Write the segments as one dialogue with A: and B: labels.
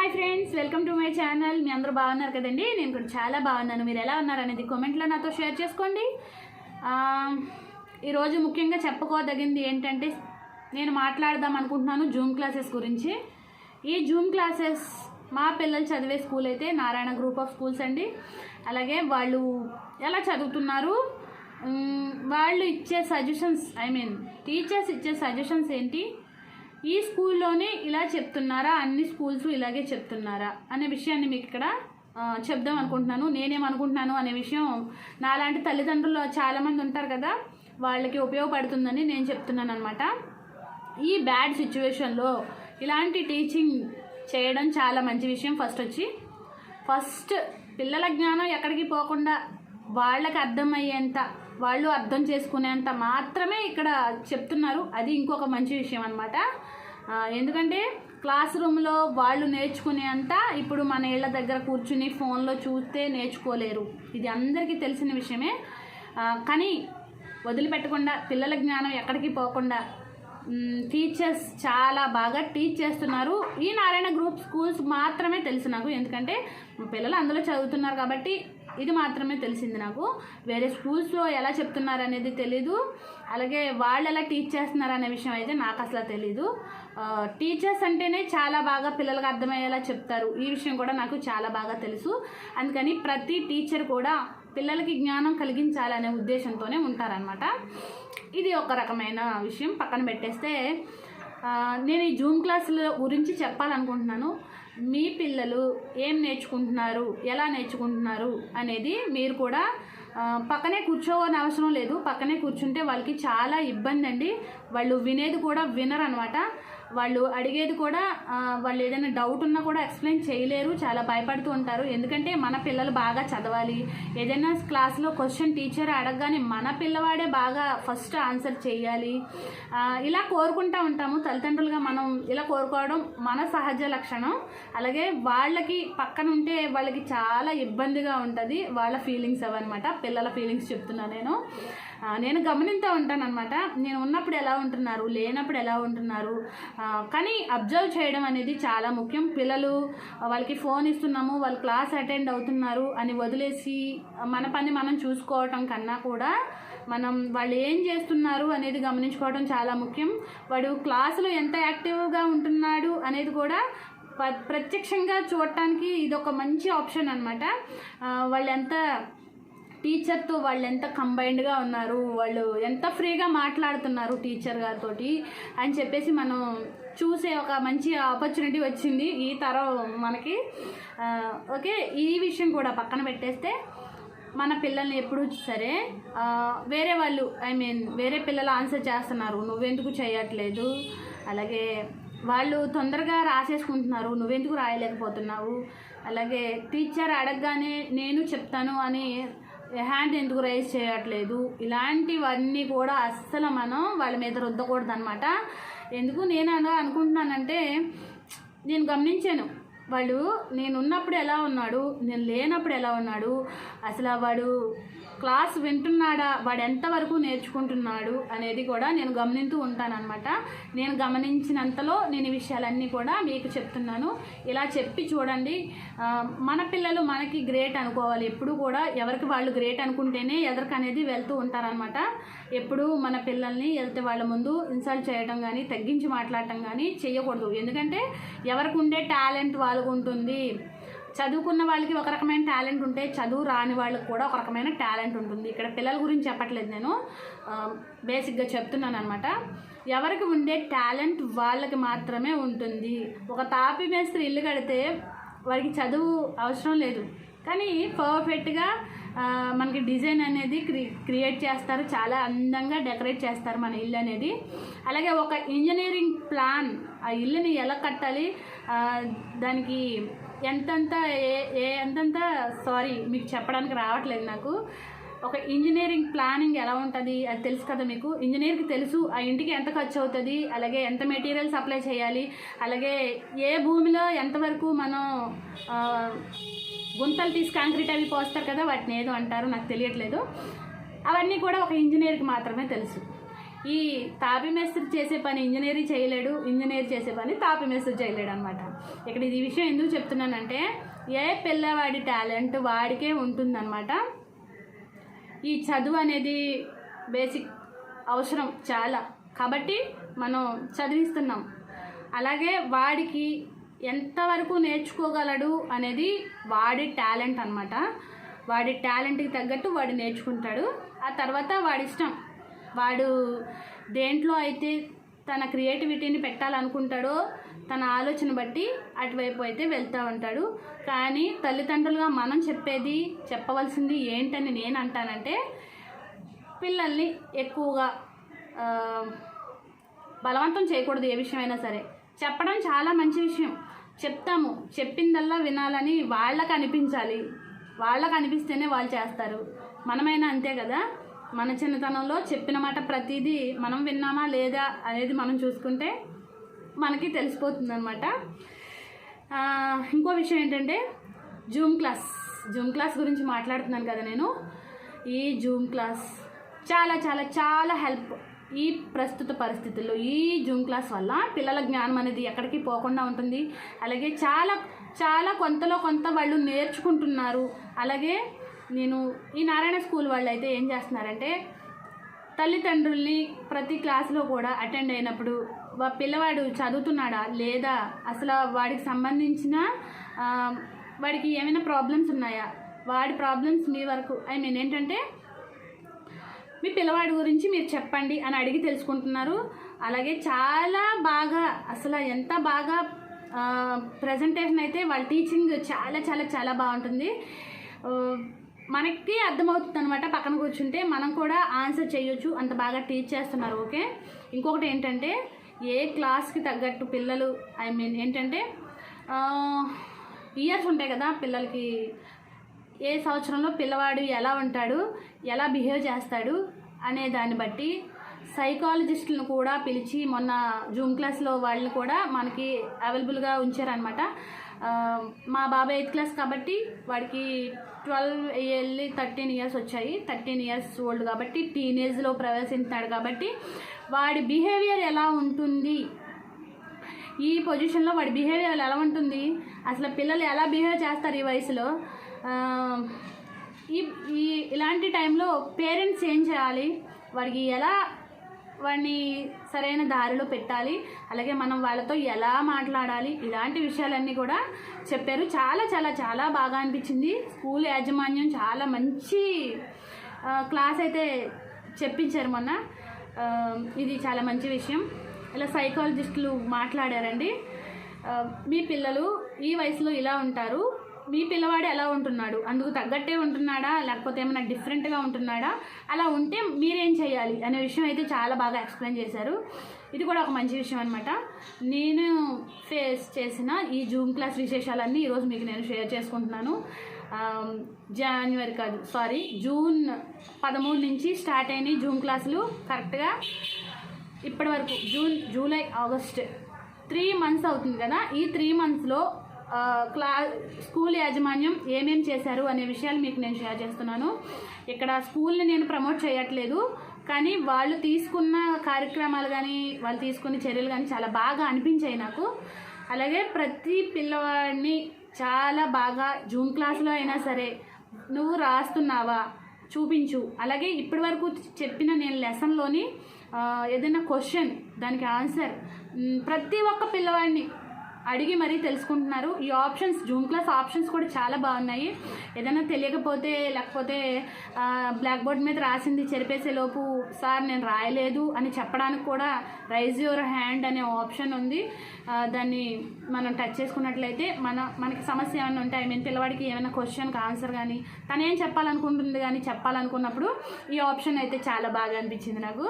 A: Hi friends welcome to my channel. మీ అందరూ బాగున్నారు కదండి? నేను కూడా చాలా బాగున్నాను. మీరు ఎలా ఉన్నారు అనేది కామెంట్లో నాతో షేర్ చేసుకోండి. ఈరోజు ముఖ్యంగా చెప్పుకోదగింది ఏంటంటే నేను మాట్లాడదాం అనుకుంటున్నాను జూమ్ క్లాసెస్ గురించి. ఈ జూమ్ క్లాసెస్ మా పిల్లలు చదివే స్కూల్ అయితే నారాయణ గ్రూప్ ఆఫ్ స్కూల్స్ అండి. అలాగే వాళ్ళు ఎలా చదువుతున్నారు? వాళ్ళు ఇచ్చే సజెషన్స్ ఐ మీన్ టీచర్స్ ఇచ్చే సజెషన్స్ ఏంటి? ఈ స్కూల్లోనే ఇలా చెప్తున్నారా? అన్ని స్కూల్స్ ఇలాగే చెప్తున్నారా? అనే విషయాన్ని మీకు ఇక్కడ చెప్దాం అనుకుంటున్నాను. నేనేమనుకుంటున్నాను అనే విషయం నాలాంటి తల్లిదండ్రులు చాలామంది ఉంటారు కదా వాళ్ళకి ఉపయోగపడుతుందని నేను చెప్తున్నాను అనమాట ఈ బ్యాడ్ సిచ్యువేషన్లో ఇలాంటి టీచింగ్ చేయడం చాలా మంచి విషయం ఫస్ట్ వచ్చి. ఫస్ట్ పిల్లల జ్ఞానం ఎక్కడికి పోకుండా వాళ్ళకి అర్థమయ్యేంత వాళ్ళు అర్థం చేసుకునేంత మాత్రమే ఇక్కడ చెప్తున్నారు. అది ఇంకొక మంచి విషయం అనమాట ఎందుకంటే క్లాస్ రూమ్లో వాళ్ళు నేర్చుకునేంత ఇప్పుడు మన ఇళ్ళ దగ్గర కూర్చుని ఫోన్లో చూస్తే నేర్చుకోలేరు. ఇది అందరికీ తెలిసిన విషయమే. కానీ వదిలిపెట్టకుండా పిల్లల జ్ఞానం ఎక్కడికి పోకుండా టీచర్స్ చాలా బాగా టీచ్ చేస్తున్నారు. ఈ నారాయణ గ్రూప్ స్కూల్స్ మాత్రమే తెలుసు నాకు. ఎందుకంటే మా పిల్లలు అందులో చదువుతున్నారు కాబట్టి ఇది మాత్రమే తెలిసింది నాకు. వేరే స్కూల్స్లో ఎలా చెప్తున్నారు అనేది తెలీదు. అలాగే వాళ్ళు ఎలా టీచ్ చేస్తున్నారు అనే విషయం అయితే నాకు అసలు తెలీదు. టీచర్స్ అంటేనే చాలా బాగా పిల్లలకు అర్థమయ్యేలా చెప్తారు. ఈ విషయం కూడా నాకు చాలా బాగా తెలుసు. అందుకని ప్రతి టీచర్ కూడా పిల్లలకి జ్ఞానం కలిగించాలనే ఉద్దేశంతోనే ఉంటారనమాట ఇది ఒక రకమైన విషయం పక్కన పెట్టేస్తే నేను ఈ జూమ్ క్లాసుల గురించి చెప్పాలనుకుంటున్నాను. మీ పిల్లలు ఏం నేర్చుకుంటున్నారు? ఎలా నేర్చుకుంటున్నారు? అనేది మీరు కూడా పక్కనే కూర్చోవని అవసరం లేదు. పక్కనే కూర్చుంటే వాళ్ళకి చాలా ఇబ్బంది అండి వాళ్ళు వినేది కూడా వినరు అనమాట వాళ్ళు అడిగేది కూడా వాళ్ళు ఏదైనా డౌట్ ఉన్నా కూడా ఎక్స్ప్లెయిన్ చేయలేరు చాలా భయపడుతూ ఉంటారు. ఎందుకంటే మన పిల్లలు బాగా చదవాలి. ఏదైనా క్లాస్లో క్వశ్చన్ టీచర్ అడగగానే మన పిల్లవాడే బాగా ఫస్ట్ ఆన్సర్ చేయాలి. ఇలా కోరుకుంటా ఉంటాము. తల్లిదండ్రులుగా మనం ఇలా కోరుకోవడం మన సహజ లక్షణం. అలాగే వాళ్ళకి పక్కన ఉంటే వాళ్ళకి చాలా ఇబ్బందిగా ఉంటుంది. వాళ్ళ ఫీలింగ్స్ అవన్నమాట. పిల్లల ఫీలింగ్స్ చెప్తున్నా నేను. నేను గమనిస్తూ ఉంటాను అనమాట నేను ఉన్నప్పుడు ఎలా ఉంటున్నారు లేనప్పుడు ఎలా ఉంటున్నారు కానీ అబ్జర్వ్ చేయడం అనేది చాలా ముఖ్యం. పిల్లలు వాళ్ళకి ఫోన్ ఇస్తున్నాము వాళ్ళు క్లాస్ అటెండ్ అవుతున్నారు అని వదిలేసి మన పని మనం చూసుకోవటం కన్నా కూడా మనం వాళ్ళు ఏం చేస్తున్నారు అనేది గమనించుకోవడం చాలా ముఖ్యం. వాడు క్లాసులో ఎంత యాక్టివ్గా ఉంటున్నాడు అనేది కూడా ప్రత్యక్షంగా చూడటానికి ఇది ఒక మంచి ఆప్షన్ అనమాట వాళ్ళు ఎంత టీచర్తో వాళ్ళు ఎంత కంబైన్డ్గా ఉన్నారు వాళ్ళు ఎంత ఫ్రీగా మాట్లాడుతున్నారు టీచర్ గారితో అని చెప్పేసి మనం చూసే ఒక మంచి ఆపర్చునిటీ వచ్చింది ఈ తరం మనకి. ఓకే ఈ విషయం కూడా పక్కన పెట్టేస్తే మన పిల్లల్ని ఎప్పుడు సరే వేరే వాళ్ళు ఐ మీన్ వేరే పిల్లలు ఆన్సర్ చేస్తున్నారు నువ్వెందుకు చేయట్లేదు? అలాగే వాళ్ళు తొందరగా రాసేసుకుంటున్నారు నువ్వెందుకు రాయలేకపోతున్నావు? అలాగే టీచర్ అడగగానే నేను చెప్తాను అని హ్యాండ్ ఎందుకు రైజ్ చేయట్లేదు? ఇలాంటివన్నీ కూడా అస్సలు మనం వాళ్ళ మీద రుద్దకూడదు అనమాట ఎందుకు నేను అనుకుంటున్నానంటే నేను గమనించాను. వాడు నేను ఉన్నప్పుడు ఎలా ఉన్నాడు? నేను లేనప్పుడు ఎలా ఉన్నాడు? అసలు వాడు క్లాస్ వింటున్నాడా? వాడు ఎంతవరకు నేర్చుకుంటున్నాడు? అనేది కూడా నేను గమనిస్తూ ఉంటానన్నమాట. నేను గమనించినంతలో నేను ఈ విషయాలన్నీ కూడా మీకు చెప్తున్నాను. ఇలా చెప్పి చూడండి. మన పిల్లలు మనకి గ్రేట్ అనుకోవాలి. ఎప్పుడు కూడా ఎవరికి వాళ్ళు గ్రేట్ అనుకుంటేనే ఎదరికి అనేది వెళ్తూ ఉంటారనమాట ఎప్పుడు మన పిల్లల్ని వెళ్తే వాళ్ళ ముందు ఇన్సల్ట్ చేయడం కానీ తగ్గించి మాట్లాడటం కానీ చేయకూడదు ఎందుకంటే ఎవరికి ఉండే టాలెంట్ వాళ్ళకు ఉంటుంది చదువుకున్న వాళ్ళకి ఒక రకమైన టాలెంట్ ఉంటే చదువు రాని వాళ్ళకి కూడా ఒక రకమైన టాలెంట్ ఉంటుంది. ఇక్కడ పిల్లల గురించి చెప్పట్లేదు నేను. బేసిక్గా చెప్తున్నాను అనమాట ఎవరికి ఉండే టాలెంట్ వాళ్ళకి మాత్రమే ఉంటుంది. ఒక తాపి మేస్త్రి ఇల్లు కడితే వాడికి చదువు అవసరం లేదు. కానీ పర్ఫెక్ట్గా మనకి డిజైన్ అనేది క్రి క్రియేట్ చేస్తారు చాలా అందంగా డెకరేట్ చేస్తారు మన ఇల్లు అనేది. అలాగే ఒక ఇంజనీరింగ్ ప్లాన్ ఆ ఇల్లుని ఎలా కట్టాలి దానికి ఎంతంత ఏ ఏ ఎంతంత సారీ మీకు చెప్పడానికి రావట్లేదు నాకు. ఒక ఇంజనీరింగ్ ప్లానింగ్ ఎలా ఉంటుంది అది తెలుసు కదా మీకు? ఇంజనీర్కి తెలుసు ఆ ఇంటికి ఎంత ఖర్చు అవుతుంది అలాగే ఎంత మెటీరియల్ సప్లై చేయాలి అలాగే ఏ భూమిలో ఎంతవరకు మనం గుంతలు తీసి కాంక్రీట్ అవి పోస్తారు కదా వాటిని ఏదో అంటారు నాకు తెలియట్లేదు. అవన్నీ కూడా ఒక ఇంజనీర్కి మాత్రమే తెలుసు. ఈ తాపి మేస్త్రి చేసే పని ఇంజనీర్ చేయలేడు ఇంజనీర్ చేసే పని తాపి మేస్త్రి చేయలేడు అనమాట ఇక్కడ ఈ విషయం ఎందుకు చెప్తున్నానంటే ఏ పిల్లవాడి టాలెంట్ వాడికే ఉంటుందన్నమాట. ఈ చదువు అనేది బేసిక్ అవసరం చాలా. కాబట్టి మనం చదివిస్తున్నాం. అలాగే వాడికి ఎంతవరకు నేర్చుకోగలడు అనేది వాడి టాలెంట్ అనమాట వాడి టాలెంట్కి తగ్గట్టు వాడు నేర్చుకుంటాడు. ఆ తర్వాత వాడి ఇష్టం. వాడు దేంట్లో అయితే తన క్రియేటివిటీని పెట్టాలనుకుంటాడో తన ఆలోచన బట్టి అటువైపు అయితే వెళ్తూ ఉంటాడు. కానీ తల్లిదండ్రులుగా మనం చెప్పేది చెప్పవలసింది ఏంటని నేను అంటానంటే పిల్లల్ని ఎక్కువగా బలవంతం చేయకూడదు ఏ విషయమైనా సరే. చెప్పడం చాలా మంచి విషయం. చెప్తాము. చెప్పిందల్లా వినాలని వాళ్ళకి అనిపించాలి వాళ్ళకి అనిపిస్తేనే వాళ్ళు చేస్తారు. మనమైనా అంతే కదా? మన చిన్నతనంలో చెప్పిన మాట ప్రతిదీ మనం విన్నామా లేదా అనేది మనం చూసుకుంటే మనకి తెలిసిపోతుంది అనమాట ఇంకో విషయం ఏంటంటే జూమ్ క్లాస్. జూమ్ క్లాస్ గురించి మాట్లాడుతున్నాను కదా నేను. ఈ జూమ్ క్లాస్ చాలా చాలా చాలా హెల్ప్ ఈ ప్రస్తుత పరిస్థితుల్లో ఈ జూమ్ క్లాస్ వల్ల పిల్లల జ్ఞానం అనేది ఎక్కడికి పోకుండా ఉంటుంది. అలాగే చాలా చాలా కొంతలో కొంత వాళ్ళు నేర్చుకుంటున్నారు. అలాగే నేను ఈ నారాయణ స్కూల్ వాళ్ళు అయితే ఏం చేస్తున్నారంటే తల్లిదండ్రుల్ని ప్రతి క్లాస్లో కూడా అటెండ్ అయినప్పుడు వా పిల్లవాడు చదువుతున్నాడా లేదా అసలు వాడికి సంబంధించిన వాడికి ఏమైనా ప్రాబ్లమ్స్ ఉన్నాయా? వాడి ప్రాబ్లమ్స్ మీ వరకు ఐ మీన్ ఏంటంటే మీ పిల్లవాడి గురించి మీరు చెప్పండి అని అడిగి తెలుసుకుంటున్నారు. అలాగే చాలా బాగా అసలు ఎంత బాగా ప్రజెంటేషన్ అయితే వాళ్ళ టీచింగ్ చాలా చాలా చాలా బాగుంటుంది. మనకి అర్థమవుతుంది అనమాట పక్కన కూర్చుంటే. మనం కూడా ఆన్సర్ చేయొచ్చు. అంత బాగా టీచ్ చేస్తున్నారు ఓకే? ఇంకొకటి ఏంటంటే ఏ క్లాస్కి తగ్గట్టు పిల్లలు ఐ మీన్ ఏంటంటే ఇయర్స్ ఉంటాయి కదా పిల్లలకి. ఏ సంవత్సరంలో పిల్లవాడు ఎలా ఉంటాడు ఎలా బిహేవ్ చేస్తాడు అనే దాన్ని బట్టి సైకాలజిస్టులను కూడా పిలిచి మొన్న జూమ్ క్లాస్లో వాళ్ళని కూడా మనకి అవైలబుల్గా ఉంచారనమాట మా బాబాయ్ ఎయిత్ క్లాస్ కాబట్టి వాడికి ట్వెల్వ్ వెళ్ళి థర్టీన్ ఇయర్స్ వచ్చాయి. థర్టీన్ ఇయర్స్ ఓల్డ్ కాబట్టి టీనేజ్లో ప్రవేశించాడు కాబట్టి వాడి బిహేవియర్ ఎలా ఉంటుంది? ఈ పొజిషన్లో వాడి బిహేవియర్ ఎలా ఉంటుంది? అసలు పిల్లలు ఎలా బిహేవ్ చేస్తారు ఈ వయసులో? ఈ ఈ ఇలాంటి టైంలో పేరెంట్స్ ఏం చేయాలి? వాడికి ఎలా వాడిని సరైన దారిలో పెట్టాలి? అలాగే మనం వాళ్ళతో ఎలా మాట్లాడాలి? ఇలాంటి విషయాలన్నీ కూడా చెప్పారు. చాలా చాలా చాలా బాగా అనిపించింది. స్కూల్ యాజమాన్యం చాలా మంచి క్లాస్ అయితే చెప్పించారు మొన్న. ఇది చాలా మంచి విషయం. ఇలా సైకాలజిస్టులు మాట్లాడారండి. మీ పిల్లలు ఈ వయసులో ఇలా ఉంటారు. మీ పిల్లవాడు ఎలా ఉంటున్నాడు? అందుకు తగ్గట్టే ఉంటున్నాడా? లేకపోతే ఏమైనా డిఫరెంట్గా ఉంటున్నాడా? అలా ఉంటే మీరేం చేయాలి? అనే విషయం అయితే చాలా బాగా ఎక్స్ప్లెయిన్ చేశారు. ఇది కూడా ఒక మంచి విషయం అనమాట నేను ఫేస్ చేసిన ఈ జూమ్ క్లాస్ విశేషాలన్నీ ఈరోజు మీకు నేను షేర్ చేసుకుంటున్నాను. జనవరి కాదు సారీ జూన్ పదమూడు నుంచి స్టార్ట్ అయినాయి జూమ్ క్లాసులు. కరెక్ట్గా ఇప్పటి వరకు June July August three months అవుతుంది కదా? ఈ త్రీ మంత్స్లో క్లా స్కూల్ యాజమాన్యం ఏమేం చేశారు అనే విషయాలు మీకు నేను షేర్ చేస్తున్నాను. ఇక్కడ స్కూల్ని నేను ప్రమోట్ చేయట్లేదు కానీ వాళ్ళు తీసుకున్న కార్యక్రమాలు కానీ వాళ్ళు తీసుకున్న చర్యలు కానీ చాలా బాగా అనిపించాయి నాకు. అలాగే ప్రతి పిల్లవాడిని చాలా బాగా జూమ్ క్లాస్లో అయినా సరే నువ్వు రాస్తున్నావా చూపించు. అలాగే ఇప్పటి వరకు చెప్పిన నేను లెసన్లోని ఏదైనా క్వశ్చన్ దానికి ఆన్సర్ ప్రతి ఒక్క పిల్లవాడిని అడిగి మరీ తెలుసుకుంటున్నారు. ఈ ఆప్షన్స్ జూమ్ క్లాస్ ఆప్షన్స్ కూడా చాలా బాగున్నాయి. ఏదైనా తెలియకపోతే లేకపోతే బ్లాక్ బోర్డ్ మీద రాసింది చెరిపేసే లోపు సార్ నేను రాయలేదు అని చెప్పడానికి కూడా రైజ్ యువర్ హ్యాండ్ అనే ఆప్షన్ ఉంది. దాన్ని మనం టచ్ చేసుకున్నట్లయితే మన మనకి సమస్య ఏమైనా ఉంటే ఐ మీన్ పిల్లవాడికి ఏమైనా క్వశ్చన్కి ఆన్సర్ కానీ తను ఏం చెప్పాలనుకుంటుంది కానీ చెప్పాలనుకున్నప్పుడు ఈ ఆప్షన్ అయితే చాలా బాగా అనిపించింది నాకు.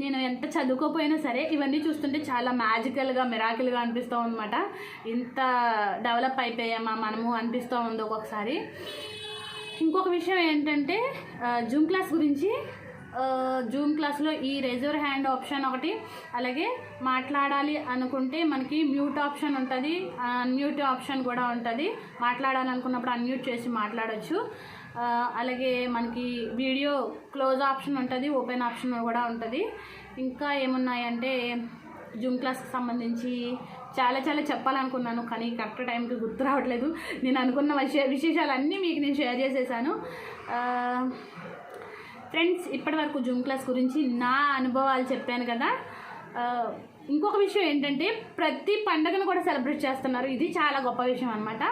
A: నేను ఎంత చదువుకోపోయినా సరే ఇవన్నీ చూస్తుంటే చాలా మ్యాజికల్గా మిరాకిల్గా అనిపిస్తూ అనమాట ఇంత డెవలప్ అయిపోయామా మనము అనిపిస్తూ ఉంది ఒక్కొక్కసారి. ఇంకొక విషయం ఏంటంటే జూమ్ క్లాస్ గురించి జూమ్ క్లాస్లో ఈ రెజర్ హ్యాండ్ ఆప్షన్ ఒకటి అలాగే మాట్లాడాలి అనుకుంటే మనకి మ్యూట్ ఆప్షన్ ఉంటుంది అన్మ్యూట్ ఆప్షన్ కూడా ఉంటుంది. మాట్లాడాలనుకున్నప్పుడు అన్మ్యూట్ చేసి మాట్లాడవచ్చు అలాగే మనకి వీడియో క్లోజ్ ఆప్షన్ ఉంటుంది ఓపెన్ ఆప్షన్ కూడా ఉంటుంది. ఇంకా ఏమున్నాయంటే జూమ్ క్లాస్కి సంబంధించి చాలా చాలా చెప్పాలనుకున్నాను కానీ కరెక్ట్ టైంకి గుర్తు రావట్లేదు. నేను అనుకున్న విషయ విశేషాలన్నీ మీకు నేను షేర్ చేసేసాను. ఫ్రెండ్స్ ఇప్పటి వరకు జూమ్ క్లాస్ గురించి నా అనుభవాలు చెప్పాను కదా. ఇంకొక విషయం ఏంటంటే ప్రతి పండగను కూడా సెలబ్రేట్ చేస్తున్నారు. ఇది చాలా గొప్ప విషయం అనమాట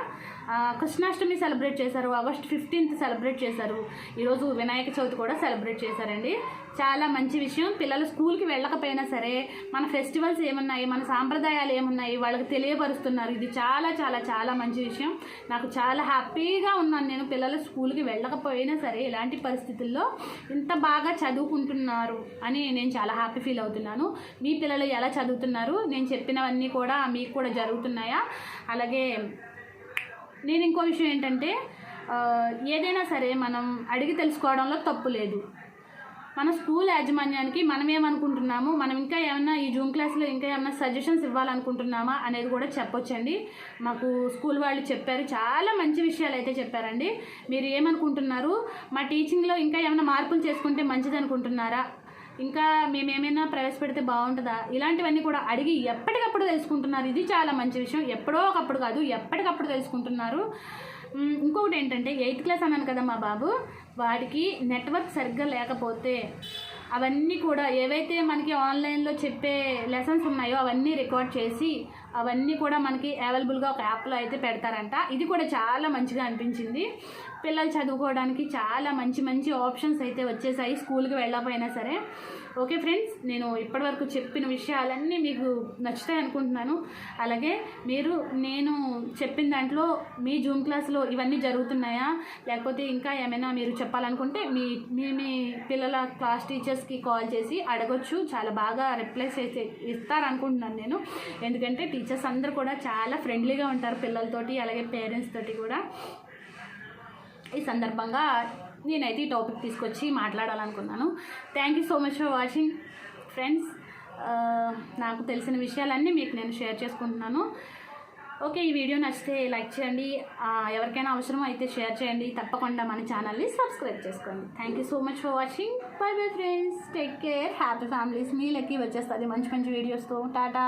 A: కృష్ణాష్టమి సెలబ్రేట్ చేశారు ఆగస్ట్ ఫిఫ్టీన్త్ సెలబ్రేట్ చేశారు. ఈరోజు వినాయక చవితి కూడా సెలబ్రేట్ చేశారండి. చాలా మంచి విషయం. పిల్లలు స్కూల్కి వెళ్ళకపోయినా సరే మన ఫెస్టివల్స్ ఏమున్నాయి మన సాంప్రదాయాలు ఏమున్నాయి వాళ్ళకి తెలియపరుస్తున్నారు. ఇది చాలా చాలా చాలా మంచి విషయం. నాకు చాలా హ్యాపీగా ఉన్నాను నేను పిల్లలు స్కూల్కి వెళ్ళకపోయినా సరే ఇలాంటి పరిస్థితుల్లో ఇంత బాగా చదువుకుంటున్నారు అని నేను చాలా హ్యాపీ ఫీల్ అవుతున్నాను. మీ పిల్లలు ఎలా చదువుతున్నారు? నేను చెప్పినవన్నీ కూడా మీకు కూడా జరుగుతున్నాయా? అలాగే నేను ఇంకో విషయం ఏంటంటే ఏదైనా సరే మనం అడిగి తెలుసుకోవడంలో తప్పు లేదు. మన స్కూల్ యాజమాన్యానికి మనం ఏమనుకుంటున్నాము? మనం ఇంకా ఏమైనా ఈ జూమ్ క్లాస్లో ఇంకా ఏమైనా సజెషన్స్ ఇవ్వాలనుకుంటున్నామా అనేది కూడా చెప్పొచ్చండి. మాకు స్కూల్ వాళ్ళు చెప్పారు. చాలా మంచి విషయాలు అయితే చెప్పారండి. మీరు ఏమనుకుంటున్నారు? మా టీచింగ్లో ఇంకా ఏమైనా మార్పులు చేసుకుంటే మంచిది అనుకుంటున్నారా ఇంకా మేమేమైనా ప్రవేశపెడితే బాగుంటుందా? ఇలాంటివన్నీ కూడా అడిగి ఎప్పటికప్పుడు తెలుసుకుంటున్నారు. ఇది చాలా మంచి విషయం. ఎప్పుడో ఒకప్పుడు కాదు ఎప్పటికప్పుడు తెలుసుకుంటున్నారు. ఇంకొకటి ఏంటంటే ఎయిత్ క్లాస్ అన్నాను కదా మా బాబు వాడికి నెట్వర్క్ సరిగ్గా లేకపోతే అవన్నీ కూడా ఏవైతే మనకి ఆన్లైన్లో చెప్పే లెసన్స్ ఉన్నాయో అవన్నీ రికార్డ్ చేసి అవన్నీ కూడా మనకి అవైలబుల్గా ఒక యాప్లో అయితే పెడతారంట. ఇది కూడా చాలా మంచిగా అనిపించింది. పిల్లలు చదువుకోవడానికి చాలా మంచి మంచి ఆప్షన్స్ అయితే వచ్చేసాయి స్కూల్కి వెళ్ళకపోయినా సరే. ఓకే ఫ్రెండ్స్ నేను ఇప్పటివరకు చెప్పిన విషయాలన్నీ మీకు నచ్చుతాయి అనుకుంటున్నాను. అలాగే మీరు నేను చెప్పిన దాంట్లో మీ జూమ్ క్లాస్లో ఇవన్నీ జరుగుతున్నాయా? లేకపోతే ఇంకా ఏమైనా మీరు చెప్పాలనుకుంటే మీ మీ మీ పిల్లల క్లాస్ టీచర్స్కి కాల్ చేసి అడగొచ్చు. చాలా బాగా రిప్లైస్ చేసి ఇస్తారనుకుంటున్నాను నేను. ఎందుకంటే టీచర్స్ అందరూ కూడా చాలా ఫ్రెండ్లీగా ఉంటారు పిల్లలతోటి అలాగే పేరెంట్స్ తోటి కూడా. ఈ సందర్భంగా నేనైతే ఈ టాపిక్ తీసుకొచ్చి మాట్లాడాలనుకున్నాను. Thank you so much for watching friends నాకు తెలిసిన విషయాలన్నీ మీకు నేను షేర్ చేసుకుంటున్నాను. ఓకే ఈ వీడియో నచ్చితే లైక్ చేయండి. ఎవరికైనా అవసరం అయితే షేర్ చేయండి. తప్పకుండా మన ఛానల్ని సబ్స్క్రైబ్ చేసుకోండి. Thank you so much for watching bye bye friends take care happy families మీ లెక్కి వచ్చేస్తుంది. మంచి మంచి వీడియోస్తో టాటా